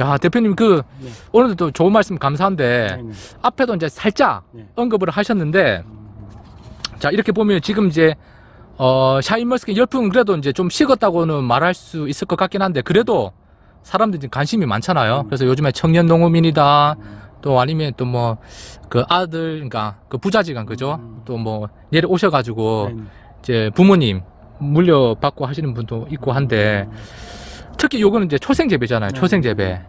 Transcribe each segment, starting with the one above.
야 대표님 그 네. 오늘도 또 좋은 말씀 감사한데 네, 네. 앞에도 이제 살짝 네. 언급을 하셨는데 음, 자 이렇게 보면 지금 이제 어 샤인머스켓 열풍은 그래도 이제 좀 식었다고는 말할 수 있을 것 같긴 한데 그래도 사람들이 지금 관심이 많잖아요. 음. 그래서 요즘에 청년 농업인이다 음, 또 아니면 또 뭐 그 아들 그러니까 그 부자지간 그죠? 음. 또뭐 내려 오셔 가지고 네, 네. 이제 부모님 물려받고 하시는 분도 있고 한데 음, 특히 요거는 이제 초생 재배잖아요. 네. 초생 재배.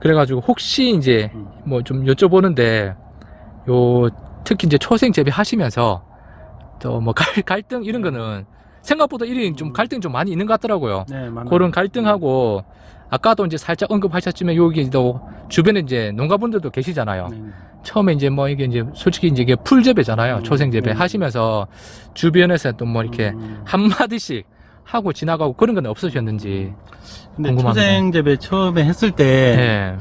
그래가지고 혹시 이제 음. 뭐좀 여쭤보는데 요 특히 이제 초생 재배 하시면서 또 뭐 갈등 이런 거는 생각보다 일이 좀 음. 갈등 좀 많이 있는 것 같더라고요. 네, 맞나요? 그런 갈등하고 아까도 이제 살짝 언급하셨지만 여기 또 주변에 이제 농가분들도 계시잖아요. 네, 네. 처음에 이제 뭐 이게 이제 솔직히 이제 이게 풀 재배잖아요. 음, 초생 재배 네. 하시면서 주변에서 또 뭐 이렇게 음. 한 마디씩 하고 지나가고 그런 건 없으셨는지. 근데 궁금합니다. 초생 재배 처음에 했을 때 네.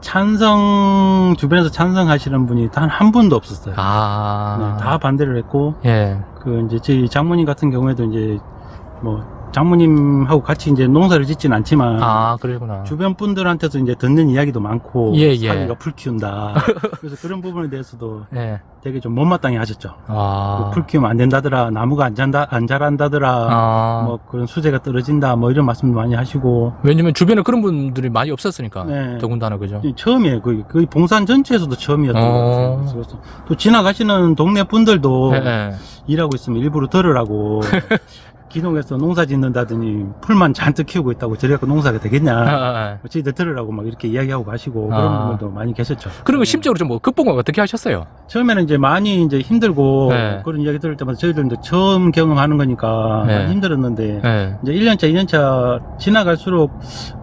찬성 주변에서 찬성하시는 분이 단 한 분도 없었어요. 아. 네, 다 반대를 했고 예. 그 이제 저희 장모님 같은 경우에도 이제 뭐 장모님하고 같이 이제 농사를 짓진 않지만 아, 그러구나. 주변 분들한테서 이제 듣는 이야기도 많고 예, 예. 사위가 풀 키운다. 그래서 그런 부분에 대해서도 예. 되게 좀 못마땅해 하셨죠. 아. 뭐풀 키우면 안 된다더라, 나무가 안 잔다, 안 자란다더라, 아. 뭐 그런 수제가 떨어진다, 뭐 이런 말씀도 많이 하시고 왜냐면 주변에 그런 분들이 많이 없었으니까. 네. 더군다나 그죠. 처음이에요. 거의, 거의 봉산 전체에서도 처음이었던 것 어. 같아요. 그래서 또 지나가시는 동네 분들도 예, 예. 일하고 있으면 일부러 들으라고 기농에서 농사 짓는다더니 풀만 잔뜩 키우고 있다고 저래 갖고 농사가 되겠냐. 아, 아, 아. 어찌들 들으라고 막 이렇게 이야기하고 가시고 아. 그런 분들도 많이 계셨죠. 그런 거 심적으로 좀 뭐 극복을 어떻게 하셨어요? 처음에는 이제 많이 이제 힘들고 네. 그런 이야기 들을 때마다 저희들도 처음 경험하는 거니까 네. 많이 힘들었는데 예. 이제 1년차, 2년차 지나갈수록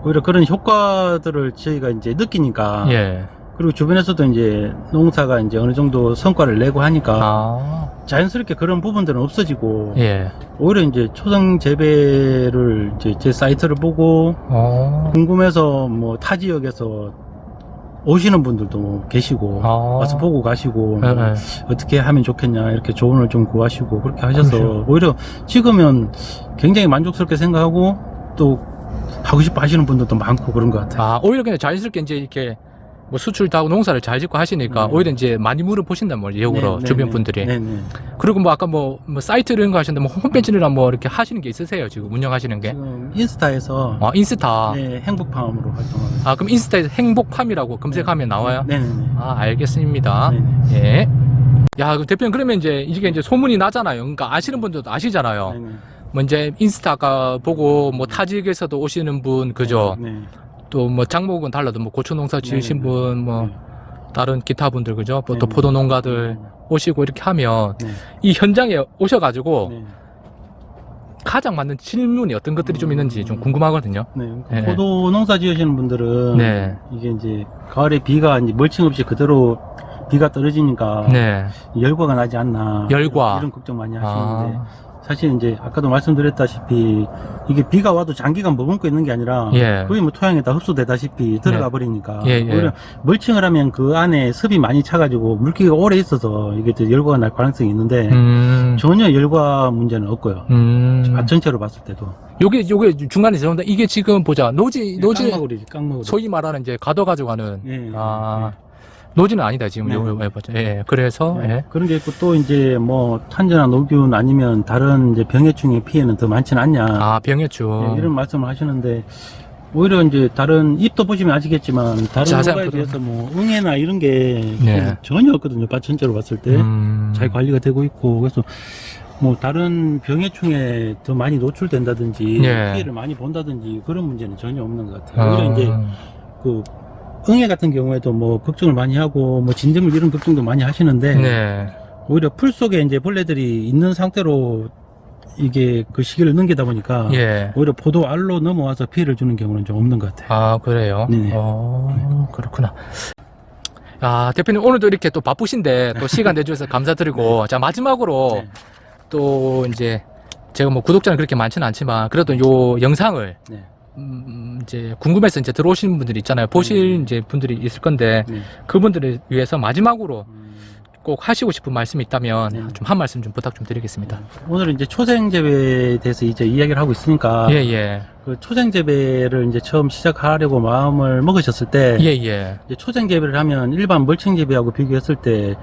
오히려 그런 효과들을 저희가 이제 느끼니까 예. 그리고 주변에서도 이제 농사가 이제 어느 정도 성과를 내고 하니까 아. 자연스럽게 그런 부분들은 없어지고 예. 오히려 이제 초성 재배를 이제 제 사이트를 보고 어. 궁금해서 뭐 타 지역에서 오시는 분들도 계시고 아. 와서 보고 가시고 예, 뭐 예. 어떻게 하면 좋겠냐 이렇게 조언을 좀 구하시고 그렇게 하셔서 그러세요. 오히려 지금은 굉장히 만족스럽게 생각하고 또 하고 싶어 하시는 분들도 많고 그런 것 같아요. 아, 오히려 그냥 자연스럽게 이제 이렇게 뭐 수출도 하고 농사를 잘 짓고 하시니까 네. 오히려 이제 많이 물어보신단 말이에요, 역으로. 네, 네, 주변 네. 분들이. 네, 네. 그리고 뭐 아까 뭐, 뭐 사이트 이런 거 하셨는데 뭐 홈페이지나 뭐 이렇게 하시는 게 있으세요, 지금 운영하시는 게? 지금 인스타에서 아, 인스타. 네, 행복팜으로 활동하고. 아, 그럼 인스타에서 행복팜이라고 검색하면 나와요? 네, 네, 네. 아, 알겠습니다. 네, 네. 예. 야, 그 대표님 그러면 이제 이게 이제 소문이 나잖아요. 그러니까 아시는 분들도 아시잖아요. 네, 네. 뭐 이제 인스타 아까 보고 뭐 타직에서도 오시는 분 그죠? 네. 또 뭐 장목은 달라도 뭐 고추 농사 지으신 네, 네. 분 뭐 네. 다른 기타 분들 그죠? 뭐또 네, 포도 네. 농가들 오시고 이렇게 하면 네. 이 현장에 오셔가지고 네. 가장 맞는 질문이 어떤 것들이 좀 있는지 좀 궁금하거든요. 네. 네. 포도 농사 지으시는 분들은 네. 이게 이제 가을에 비가 이제 멀칭 없이 그대로 비가 떨어지니까 네. 열과가 나지 않나 열과. 이런 걱정 많이 하시는데 아, 사실 이제 아까도 말씀드렸다시피 이게 비가 와도 장기간 머금고 있는 게 아니라 예. 거의 뭐 토양에 다 흡수되다시피 들어가 버리니까. 예, 예. 오히려 멀칭을 하면 그 안에 습이 많이 차가지고 물기가 오래 있어서 이게 또 열과가 날 가능성이 있는데 음, 전혀 열과 문제는 없고요. 음. 밭 전체로 봤을 때도. 요게 요게 중간에 죄송한데 이게 지금 보자. 노지 노지 깡마구리 깡마구리. 소위 말하는 이제 가둬 가지고 가는. 예, 예, 아 노지는 아니다 지금 네. 요 해보자. 예. 그래서 네, 예. 그런 게 있고 또 이제 뭐 탄저나 노균 아니면 다른 이제 병해충의 피해는 더 많지는 않냐 아 병해충. 예, 이런 말씀을 하시는데 오히려 이제 다른 잎도 보시면 아시겠지만 다른 농가에. 비해서 뭐 응애나 이런 게 네. 전혀 없거든요 밭 전체로 봤을 때잘 음. 관리가 되고 있고 그래서 뭐 다른 병해충에 더 많이 노출된다든지 예. 피해를 많이 본다든지 그런 문제는 전혀 없는 것 같아요 오히려 아, 이제 그 응애 같은 경우에도 뭐 걱정을 많이 하고 뭐 진드물 이런 걱정도 많이 하시는데 네. 오히려 풀 속에 이제 벌레들이 있는 상태로 이게 그 시기를 넘기다 보니까 예. 오히려 포도 알로 넘어와서 피해를 주는 경우는 좀 없는 것 같아요. 아 그래요. 네. 어 그렇구나. 아 대표님 오늘도 이렇게 또 바쁘신데 또 시간 내주셔서 감사드리고 자 마지막으로 네. 또 이제 제가 뭐 구독자는 그렇게 많지는 않지만 그래도 요 영상을 네. 음, 이제 궁금해서 이제 들어오시는 분들이 있잖아요. 보실 네. 이제 분들이 있을 건데 네. 그분들을 위해서 마지막으로 음, 꼭 하시고 싶은 말씀이 있다면 네. 좀 한 말씀 좀 부탁 좀 드리겠습니다. 오늘은 이제 초생 재배에 대해서 이제 이야기를 하고 있으니까 예, 예. 그 초생 재배를 이제 처음 시작하려고 마음을 먹으셨을 때 예, 예. 이제 초생 재배를 하면 일반 멀칭 재배하고 비교했을 때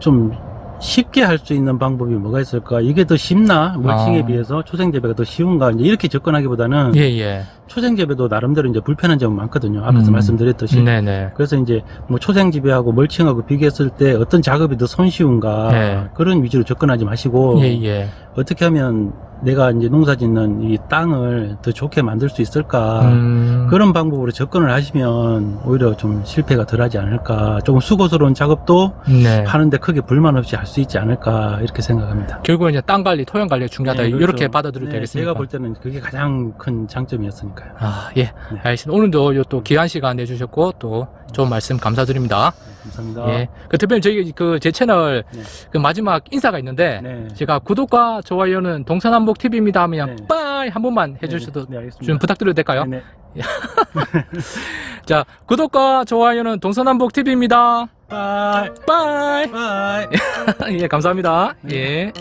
좀 쉽게 할 수 있는 방법이 뭐가 있을까? 이게 더 쉽나? 멀칭에 아. 비해서 초생 재배가 더 쉬운가? 이제 이렇게 접근하기보다는 예, 예. 초생 재배도 나름대로 이제 불편한 점은 많거든요. 앞에서 음. 말씀드렸듯이. 네네. 그래서 이제 뭐 초생 재배하고 멀칭하고 비교했을 때 어떤 작업이 더 손쉬운가? 네. 그런 위주로 접근하지 마시고 예, 예. 어떻게 하면 내가 이제 농사 짓는 이 땅을 더 좋게 만들 수 있을까? 음. 아, 그런 방법으로 접근을 하시면 오히려 좀 실패가 덜 하지 않을까. 조금 수고스러운 작업도 네. 하는데 크게 불만 없이 할 수 있지 않을까. 이렇게 생각합니다. 결국은 이제 땅 관리, 토양 관리가 중요하다. 네, 이렇게 그렇죠. 받아들여도 네, 되겠습니까? 제가 볼 때는 그게 가장 큰 장점이었으니까요. 아, 예. 네. 알겠습니다. 오늘도 요 또 귀한 시간 내주셨고, 또 좋은 말씀 감사드립니다. 네, 감사합니다. 예. 그 대표님, 저희 그 제 채널 네. 그 마지막 인사가 있는데, 네. 제가 구독과 좋아요는 동서남북 TV입니다 하면 네. 빠이 한 번만 해주셔도 네, 네, 알겠습니다. 좀 부탁드려도 될까요? 네, 네. 자, 구독과 좋아요는 동서남북 TV입니다. 바이. 빠이. 바이. 예, 감사합니다. 네. 예.